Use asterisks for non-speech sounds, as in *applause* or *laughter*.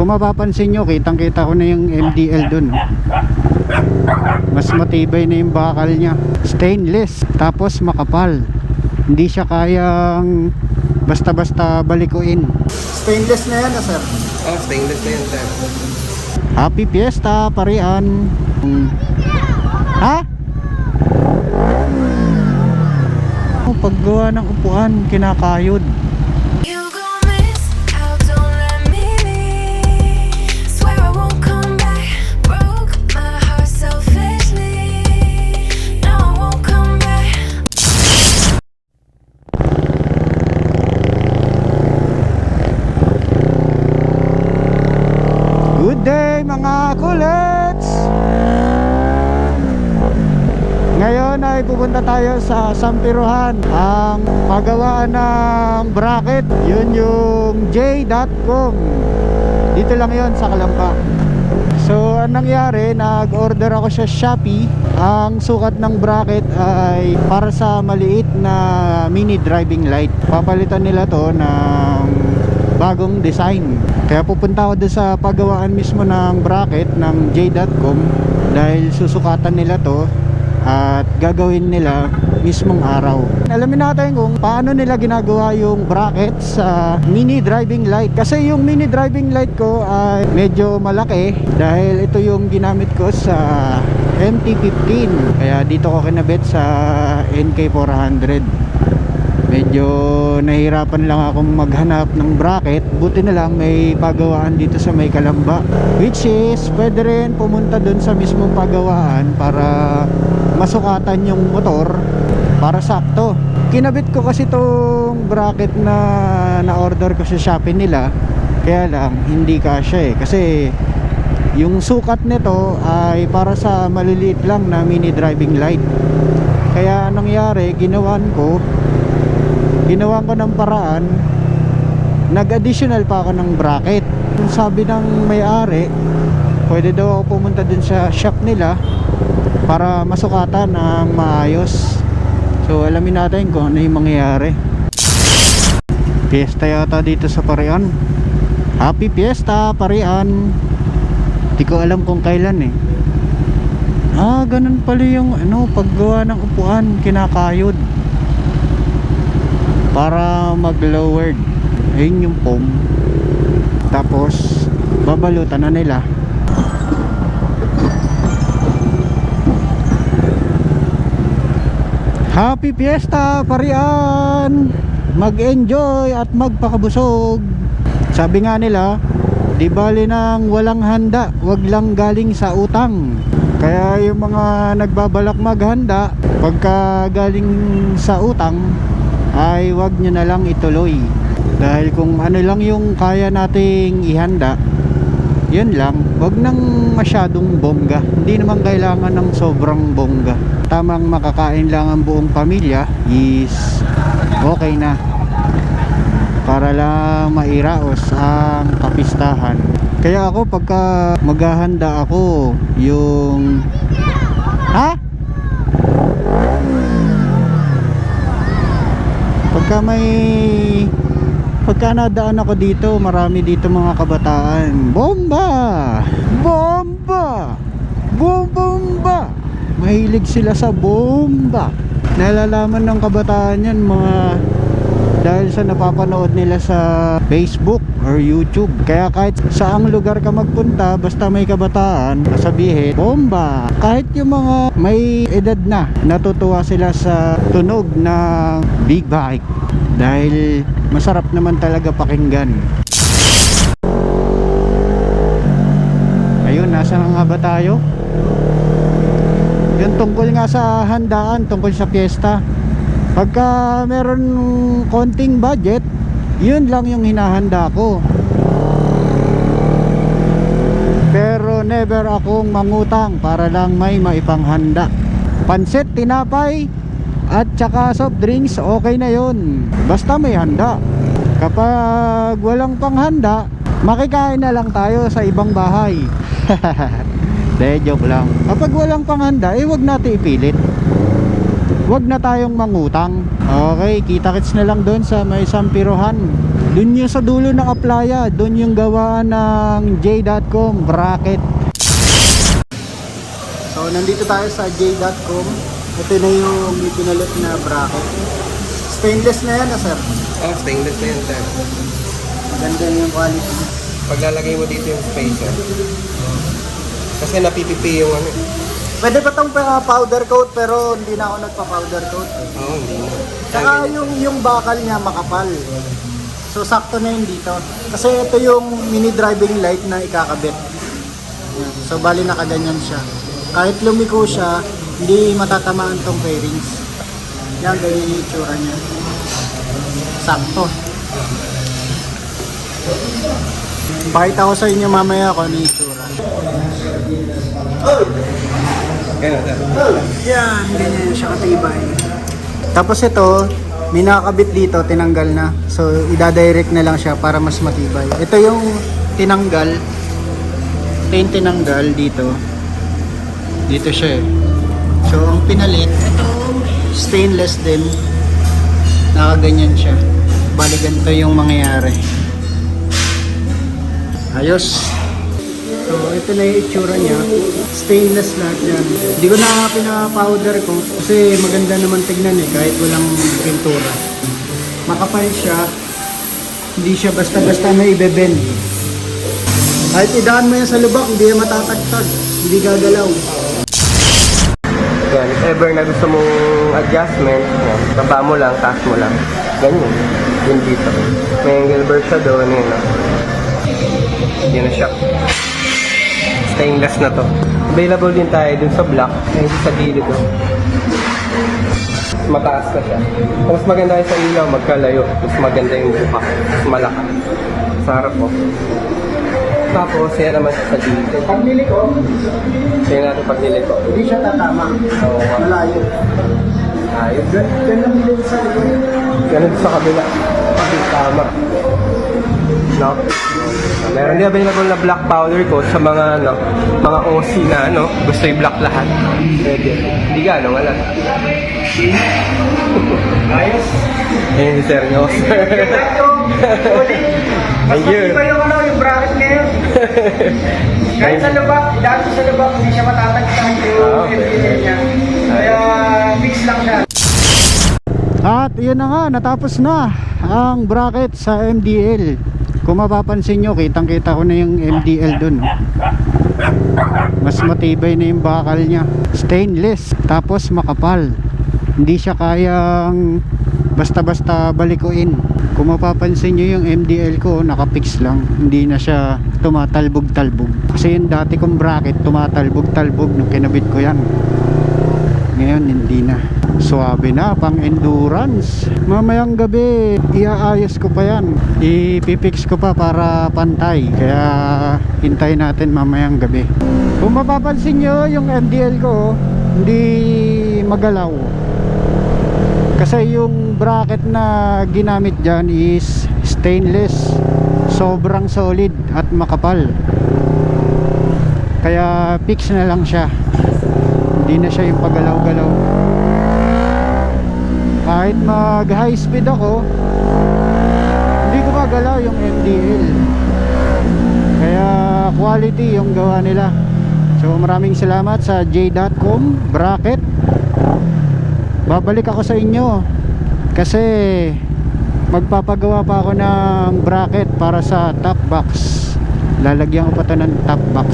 Kung mapapansin nyo, kitang kita ko na yung MDL dun. oh. Mas matibay na yung bakal niya. Stainless, tapos makapal. Hindi siya kayang basta-basta balikuin. Stainless na yan, sir. Oh, stainless na yan, sir. Happy Fiesta, parian. Ha? Oh, paggawa ng upuan, kinakayod. Mga kulets! Ngayon ay pupunta tayo sa Sampiruhan. Ang pagawaan ng bracket Yun yung J.com Dito lang yon sa Kalamba So anong nangyari, nag-order ako sa Shopee. Ang sukat ng bracket ay para sa maliit na mini driving light. Papalitan nila to ng bagong design. Kaya pupunta ako sa paggawaan mismo ng bracket ng J.com dahil susukatan nila to at gagawin nila mismong araw. Alamin natin kung paano nila ginagawa yung bracket sa mini driving light. Kasi yung mini driving light ko ay medyo malaki dahil ito yung ginamit ko sa MT-15. Kaya dito ko kinabit sa NK400 medyo nahirapan lang akong maghanap ng bracket. Buti na lang may pagawaan dito sa may kalamba which is pwede rin pumunta dun sa mismong pagawaan para masukatan yung motor para sakto. Kinabit ko kasi tong bracket na na order ko sa Shopee nila. Kaya lang hindi kasya eh. Kasi yung sukat nito ay para sa maliliit lang na mini driving light. Kaya nangyari ginawan ko ginawa ko ng paraan nag-additional pa ako ng bracket. Sabi ng may-ari pwede daw ako pumunta dun sa shop nila para masukatan ng maayos. So alamin natin kung ano yung mangyayari. Fiesta yata dito sa Parian. Happy Fiesta Parian. Di ko alam kung kailan eh. Ah, ganun pala yung ano, paggawa ng upuan, kinakayod para mag-lowered ayun yung foam. Tapos babalutan na nila. Happy Fiesta parian! Mag-enjoy at magpakabusog. Sabi nga nila di bali nang walang handa wag lang galing sa utang. Kaya yung mga nagbabalak maghanda pagka galing sa utang ay wag nyo na lang ituloy. Dahil kung ano lang yung kaya nating ihanda yun lang. Wag nang masyadong bongga. Hindi naman kailangan ng sobrang bongga. Tamang makakain lang ang buong pamilya is okay na. Para lang mairaos ang kapistahan. Kaya ako pagka maghahanda ako yung ha? Pagka may pagka nadaan ako dito marami dito mga kabataan. Bomba! Bomba! Bomba mahilig sila sa bomba. Nalalaman ng kabataan yan mga dahil sa napapanood nila sa Facebook or YouTube. Kaya kahit saang lugar ka magpunta basta may kabataan sabihin bomba. Kahit yung mga may edad na natutuwa sila sa tunog ng big bike. Dahil masarap naman talaga pakinggan. Ayun nasa na nga ba tayo? Yung tungkol nga sa handaan tungkol sa piyesta. Pagka meron konting budget yun lang yung hinahanda ko. Pero never akong mangutang para lang may maipanghanda. Pansit, tinapay at saka soft drinks okay na yun. Basta may handa. Kapag walang panghanda makikain na lang tayo sa ibang bahay. *laughs* De joke lang. Kapag walang panghanda eh wag natin ipilit wag na tayong mangutang okay kita kits na lang doon sa may sampiruhan Dun yung sa dulo ng aplaya, dun yung gawa ng J.com bracket. So nandito tayo sa J.com. Ito na yung ipinalit na bracket. Stainless na yan na sir. Oh, stainless na yan, sir. Maganda yung quality. Paglalagay mo dito yung spacer. Kasi napipipi yung ano. Pwede pa tong pa- powder coat pero hindi na ako nagpa-powder coat. Oo, oh, hindi na. Tsaka yung, yung bakal niya makapal. So sakto na yun dito. Kasi ito yung mini driving light na ikakabit. Yan. So bali nakaganyan siya. Kahit lumiko siya, hindi matatamaan tong fairings. Yan, ganyan yung itsura niya. Sakto. Pakita ko sa inyo mamaya kung ano yung itsura. Ganun. Yan, ganyan siya katibay. Tapos ito, may nakakabit dito, tinanggal na. So, ida-direct na lang siya para mas matibay. Ito yung tinanggal. Ito yung tinanggal dito. Dito siya eh. So, ang pinalit, ito, stainless din. Nakaganyan siya. Bali, ganito yung mangyayari. Ayos. So, ito na yung itsura niya. Stainless lahat yan. Hindi ko na pina-powder ko kasi maganda naman tignan eh kahit walang pintura. Makapal siya. Hindi siya basta-basta na ibebend. Kahit idaan mo yan sa lubak, hindi yan matatagtag. Hindi gagalaw. Yan, if ever na gusto mong adjustment, yan, baba mo lang, taas mo lang. Ganyan. Yun dito. May angle bar siya doon, yun. Yun na siya. Stainless na to. Available din tayo dun sa black, ayun sa gilid. Oh. Mas Mataas na siya. Kung mas maganda yung sa ilaw, magkalayo. Mas maganda yung buka. Mas malaka. Sa harap ko. Tapos, yan naman siya sa gilid. Pag niliko, Tingnan natin pag niliko. hindi siya tatama. Oo. Malayo. Ayos. Ganun din sa likod. Ganun sa kabila. Tama. No? Meron din available na black powder coat sa mga ano, mga OC na ano, gusto yung black lahat. Pwede. Hindi ka, ano, wala. Ayos. Ayun si Sir Nyo. Thank you. yung ano, yung bracket ngayon. Kahit sa lubak, dahil sa lubak, hindi siya matatagtag yung Ah, okay. MDL niya. Kaya mix lang siya. At yun na nga, natapos na ang bracket sa MDL. Kung mapapansin nyo, kitang kita ko na yung MDL dun. oh. Mas matibay na yung bakal niya. Stainless, tapos makapal. Hindi siya kayang basta-basta balikuin. Kung mapapansin nyo yung MDL ko, nakapix lang. Hindi na siya tumatalbog-talbog. Kasi yung dati kong bracket, tumatalbog-talbog nung kinabit ko yan. Ngayon, hindi na. Suwabe na, pang endurance. Mamayang gabi, iaayos ko pa yan. Ipipix ko pa para pantay. Kaya, hintay natin mamayang gabi. Kung mapapansin nyo, yung MDL ko, hindi magalaw. Kasi yung bracket na ginamit dyan is stainless. Sobrang solid at makapal. Kaya fix na lang siya. Hindi na siya yung pagalaw-galaw. Kahit mag high speed ako, hindi ko magalaw yung MDL. Kaya quality yung gawa nila. So maraming salamat sa j.com bracket babalik ako sa inyo kasi magpapagawa pa ako ng bracket para sa top box lalagyan ko pa to ng top box